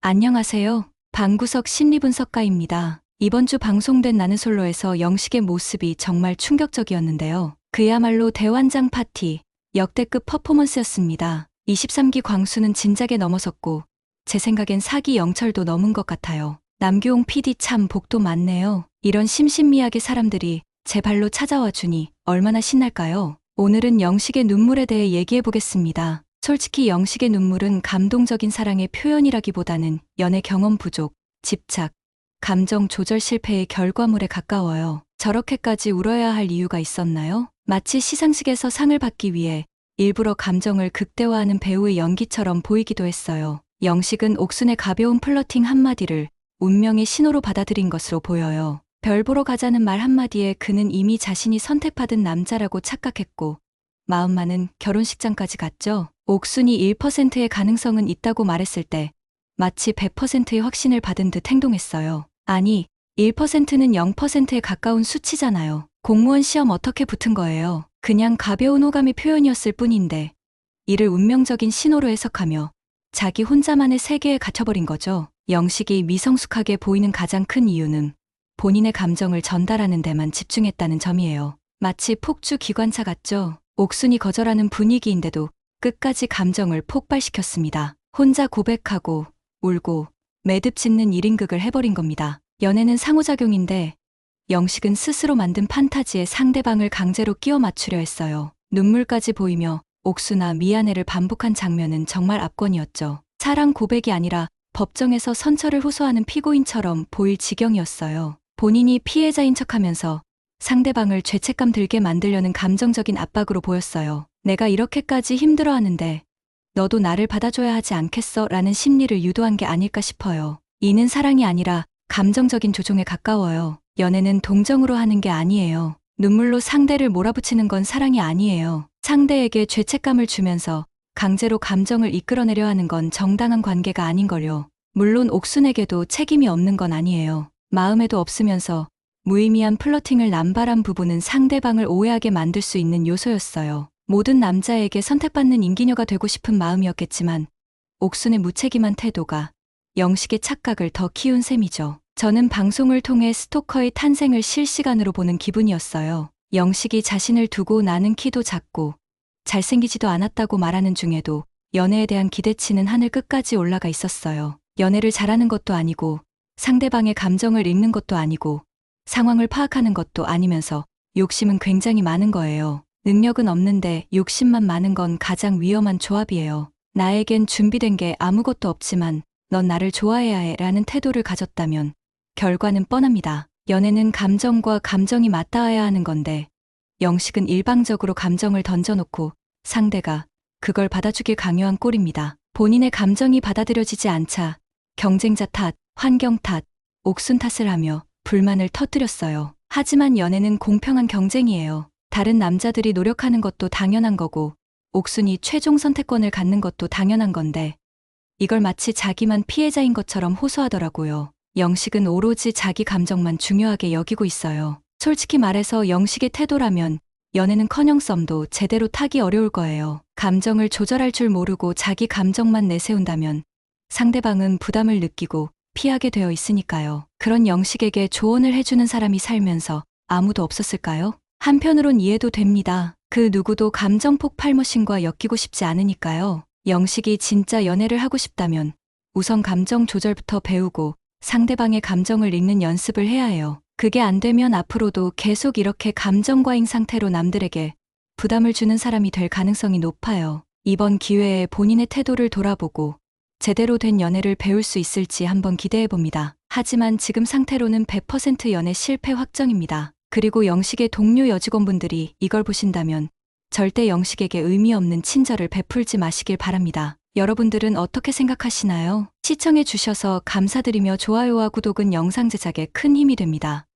안녕하세요. 방구석 심리분석가입니다. 이번 주 방송된 나는 솔로에서 영식의 모습이 정말 충격적이었는데요. 그야말로 대환장 파티, 역대급 퍼포먼스였습니다. 23기 광수는 진작에 넘어섰고, 제 생각엔 사기 영철도 넘은 것 같아요. 남규홍 PD 참 복도 많네요. 이런 심신미하게 사람들이 제 발로 찾아와 주니 얼마나 신날까요? 오늘은 영식의 눈물에 대해 얘기해 보겠습니다. 솔직히 영식의 눈물은 감동적인 사랑의 표현이라기보다는 연애 경험 부족, 집착, 감정 조절 실패의 결과물에 가까워요. 저렇게까지 울어야 할 이유가 있었나요? 마치 시상식에서 상을 받기 위해 일부러 감정을 극대화하는 배우의 연기처럼 보이기도 했어요. 영식은 옥순의 가벼운 플러팅 한마디를 운명의 신호로 받아들인 것으로 보여요. 별 보러 가자는 말 한마디에 그는 이미 자신이 선택받은 남자라고 착각했고, 마음만은 결혼식장까지 갔죠. 옥순이 1%의 가능성은 있다고 말했을 때, 마치 100%의 확신을 받은 듯 행동했어요. 아니, 1%는 0%에 가까운 수치잖아요. 공무원 시험 어떻게 붙은 거예요? 그냥 가벼운 호감의 표현이었을 뿐인데, 이를 운명적인 신호로 해석하며 자기 혼자만의 세계에 갇혀버린 거죠. 영식이 미성숙하게 보이는 가장 큰 이유는 본인의 감정을 전달하는 데만 집중했다는 점이에요. 마치 폭주 기관차 같죠? 옥순이 거절하는 분위기인데도 끝까지 감정을 폭발시켰습니다. 혼자 고백하고 울고 매듭 짓는 1인극을 해버린 겁니다. 연애는 상호작용인데 영식은 스스로 만든 판타지에 상대방을 강제로 끼워 맞추려 했어요. 눈물까지 보이며 옥수나 미안해를 반복한 장면은 정말 압권이었죠. 사랑 고백이 아니라 법정에서 선처를 호소하는 피고인처럼 보일 지경이었어요. 본인이 피해자인 척하면서 상대방을 죄책감 들게 만들려는 감정적인 압박으로 보였어요. 내가 이렇게까지 힘들어 하는데 너도 나를 받아줘야 하지 않겠어? 라는 심리를 유도한 게 아닐까 싶어요. 이는 사랑이 아니라 감정적인 조종에 가까워요. 연애는 동정으로 하는 게 아니에요. 눈물로 상대를 몰아붙이는 건 사랑이 아니에요. 상대에게 죄책감을 주면서 강제로 감정을 이끌어내려 하는 건 정당한 관계가 아닌걸요. 물론 옥순에게도 책임이 없는 건 아니에요. 마음에도 없으면서 무의미한 플러팅을 남발한 부분은 상대방을 오해하게 만들 수 있는 요소였어요. 모든 남자에게 선택받는 인기녀가 되고 싶은 마음이었겠지만 옥순의 무책임한 태도가 영식의 착각을 더 키운 셈이죠. 저는 방송을 통해 스토커의 탄생을 실시간으로 보는 기분이었어요. 영식이 자신을 두고 나는 키도 작고 잘생기지도 않았다고 말하는 중에도 연애에 대한 기대치는 하늘 끝까지 올라가 있었어요. 연애를 잘하는 것도 아니고 상대방의 감정을 읽는 것도 아니고 상황을 파악하는 것도 아니면서 욕심은 굉장히 많은 거예요. 능력은 없는데 욕심만 많은 건 가장 위험한 조합이에요. 나에겐 준비된 게 아무것도 없지만 넌 나를 좋아해야 해 라는 태도를 가졌다면 결과는 뻔합니다. 연애는 감정과 감정이 맞닿아야 하는 건데 영식은 일방적으로 감정을 던져놓고 상대가 그걸 받아주길 강요한 꼴입니다. 본인의 감정이 받아들여지지 않자 경쟁자 탓, 환경 탓, 옥순 탓을 하며 불만을 터뜨렸어요. 하지만 연애는 공평한 경쟁이에요. 다른 남자들이 노력하는 것도 당연한 거고 옥순이 최종 선택권을 갖는 것도 당연한 건데 이걸 마치 자기만 피해자인 것처럼 호소하더라고요. 영식은 오로지 자기 감정만 중요하게 여기고 있어요. 솔직히 말해서 영식의 태도라면 연애는 커녕 썸도 제대로 타기 어려울 거예요. 감정을 조절할 줄 모르고 자기 감정만 내세운다면 상대방은 부담을 느끼고 피하게 되어 있으니까요. 그런 영식에게 조언을 해주는 사람이 살면서 아무도 없었을까요? 한편으론 이해도 됩니다. 그 누구도 감정 폭발머신과 엮이고 싶지 않으니까요. 영식이 진짜 연애를 하고 싶다면 우선 감정 조절부터 배우고 상대방의 감정을 읽는 연습을 해야 해요. 그게 안 되면 앞으로도 계속 이렇게 감정 과잉 상태로 남들에게 부담을 주는 사람이 될 가능성이 높아요. 이번 기회에 본인의 태도를 돌아보고 제대로 된 연애를 배울 수 있을지 한번 기대해 봅니다. 하지만 지금 상태로는 100% 연애 실패 확정입니다. 그리고 영식의 동료 여직원분들이 이걸 보신다면 절대 영식에게 의미 없는 친절을 베풀지 마시길 바랍니다. 여러분들은 어떻게 생각하시나요? 시청해 주셔서 감사드리며 좋아요와 구독은 영상 제작에 큰 힘이 됩니다.